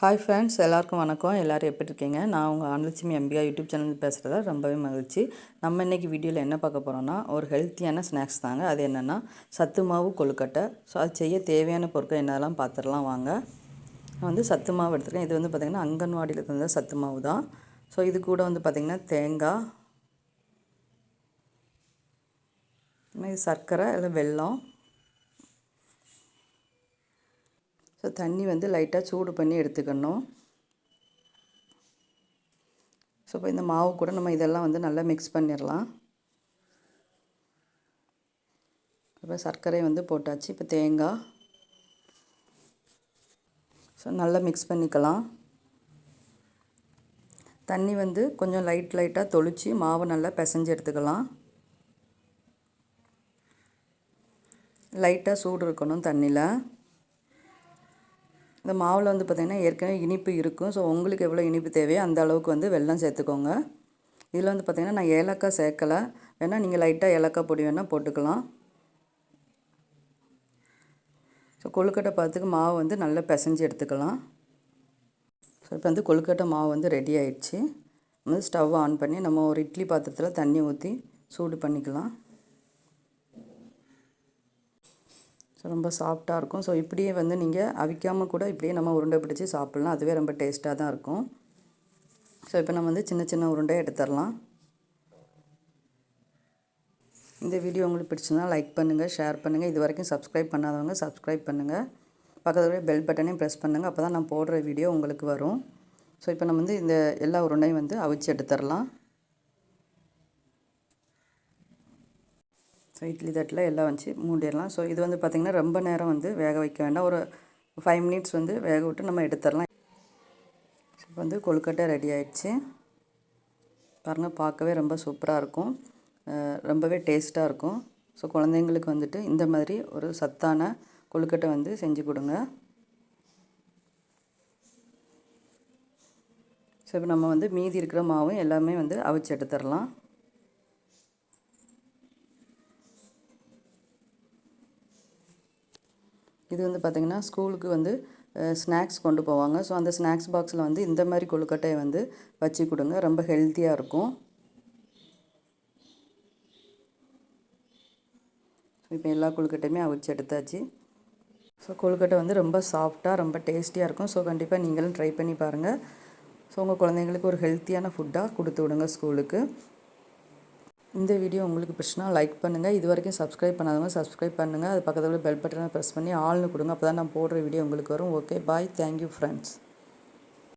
Hi friends எல்லாருக்கும் வணக்கம். எல்லோரும் எப்படி இருக்கீங்க? நான் உங்கள் ஆனலட்சுமி எம்பியா யூடியூப் சேனல் பேசுகிறதா ரொம்பவே மகிழ்ச்சி. நம்ம இன்றைக்கி வீடியோவில் என்ன பார்க்க போகிறோன்னா ஒரு ஹெல்த்தியான ஸ்நாக்ஸ் தாங்க. அது என்னென்னா சத்து மாவு கொழுக்கட்டை. ஸோ அது செய்ய தேவையான பொருட்கள் என்னெல்லாம் பார்த்துடலாம் வாங்க. நான் வந்து சத்து மாவு எடுத்துருக்கேன் இது வந்து பார்த்திங்கன்னா அங்கன்வாடியில் தந்த சத்து மாவு தான். ஸோ இது கூட வந்து பார்த்திங்கன்னா தேங்காய் இது சர்க்கரை இல்லை வெல்லம் ஸோ தண்ணி வந்து லைட்டாக சூடு பண்ணி எடுத்துக்கணும். ஸோ இப்போ இந்த மாவு கூட நம்ம இதெல்லாம் வந்து நல்லா மிக்ஸ் பண்ணிடலாம் இப்போ சர்க்கரை வந்து போட்டாச்சு. இப்போ தேங்காய் ஸோ நல்லா மிக்ஸ் பண்ணிக்கலாம். தண்ணி வந்து கொஞ்சம் லைட் லைட்டாக தொளிச்சு மாவை நல்லா பிசைஞ்சு எடுத்துக்கலாம். லைட்டாக சூடு இருக்கணும் தண்ணியில் இந்த மாவில் வந்து பார்த்திங்கன்னா ஏற்கனவே இனிப்பு இருக்கும். ஸோ உங்களுக்கு எவ்வளோ இனிப்பு தேவையோ அந்த அளவுக்கு வந்து வெள்ளம் சேர்த்துக்கோங்க. இதில் வந்து பார்த்திங்கன்னா நான் ஏலக்காய் சேர்க்கலை. வேணால் நீங்கள் லைட்டாக ஏலக்காய் பொடி வேணால் போட்டுக்கலாம். ஸோ கொழுக்கட்டை பார்த்துக்கு மாவு வந்து நல்லா பிசைஞ்சு எடுத்துக்கலாம். ஸோ இப்போ வந்து கொழுக்கட்டை மாவு வந்து ரெடி ஆயிடுச்சு. வந்து ஸ்டவ் ஆன் பண்ணி நம்ம ஒரு இட்லி பாத்திரத்தில் தண்ணி ஊற்றி சூடு பண்ணிக்கலாம். ஸோ ரொம்ப சாஃப்டாக இருக்கும். ஸோ இப்படியே வந்து நீங்கள் அவிக்காமல் கூட இப்படியே நம்ம உருண்டை பிடிச்சி சாப்பிட்லாம். அதுவே ரொம்ப டேஸ்ட்டாக தான் இருக்கும். ஸோ இப்போ நம்ம வந்து சின்ன சின்ன உருண்டை எடுத்துடலாம். இந்த வீடியோ உங்களுக்கு பிடிச்சிருந்தால் லைக் பண்ணுங்கள் ஷேர் பண்ணுங்கள் இது வரைக்கும் சப்ஸ்கிரைப் பண்ணாதவங்க சப்ஸ்கிரைப் பண்ணுங்கள் பக்கத்தில் பெல் பட்டனையும் ப்ரெஸ் பண்ணுங்கள் அப்போ தான் நான் போடுற வீடியோ உங்களுக்கு வரும். ஸோ இப்போ நம்ம வந்து இந்த எல்லா உருண்டையும் வந்து அவிச்சு எடுத்துடலாம். ஸோ இட்லி தட்டில் எல்லாம் வச்சு மூடிடலாம். ஸோ இது வந்து பார்த்திங்கன்னா ரொம்ப நேரம் வந்து வேக வைக்க வேண்டாம். ஒரு ஃபைவ் மினிட்ஸ் வந்து வேக விட்டு நம்ம எடுத்துடலாம். இப்போ வந்து கொழுக்கட்டை ரெடி ஆயிடுச்சு. பாருங்கள் பார்க்கவே ரொம்ப சூப்பராக இருக்கும். ரொம்பவே டேஸ்ட்டாக இருக்கும். ஸோ குழந்தைங்களுக்கு வந்துட்டு இந்த மாதிரி ஒரு சத்தான கொழுக்கட்டை வந்து செஞ்சு கொடுங்க. ஸோ இப்போ நம்ம வந்து மீதி இருக்கிற மாவும் எல்லாமே வந்து அவிச்சு எடுத்துடலாம். இது வந்து பார்த்திங்கன்னா ஸ்கூலுக்கு வந்து ஸ்நாக்ஸ் கொண்டு போவாங்க. ஸோ அந்த ஸ்நாக்ஸ் பாக்ஸில் வந்து இந்த மாதிரி கொழுக்கட்டையை வந்து வச்சு கொடுங்க. ரொம்ப ஹெல்த்தியாக இருக்கும். இப்போ எல்லா கொழுக்கட்டையுமே அவிச்சு எடுத்தாச்சு. ஸோ கொழுக்கட்டை வந்து ரொம்ப சாஃப்டாக ரொம்ப டேஸ்டியாக இருக்கும். ஸோ கண்டிப்பாக நீங்களும் ட்ரை பண்ணி பாருங்கள் ஸோ உங்கள் குழந்தைங்களுக்கு ஒரு ஹெல்த்தியான ஃபுட்டாக கொடுத்து விடுங்க ஸ்கூலுக்கு. இந்த வீடியோ உங்களுக்கு பிடிச்சினா லைக் பண்ணுங்கள் இது வரைக்கும் சப்ஸ்கிரைப் பண்ணாதவங்க சப்ஸ்கிரைப் பண்ணுங்கள் அது பக்கத்தில் பெல் பட்டனை ப்ரெஸ் பண்ணி ஆள்னு கொடுங்க. அப்போ தான் நான் போடுற வீடியோ உங்களுக்கு வரும். Okay bye thank you friends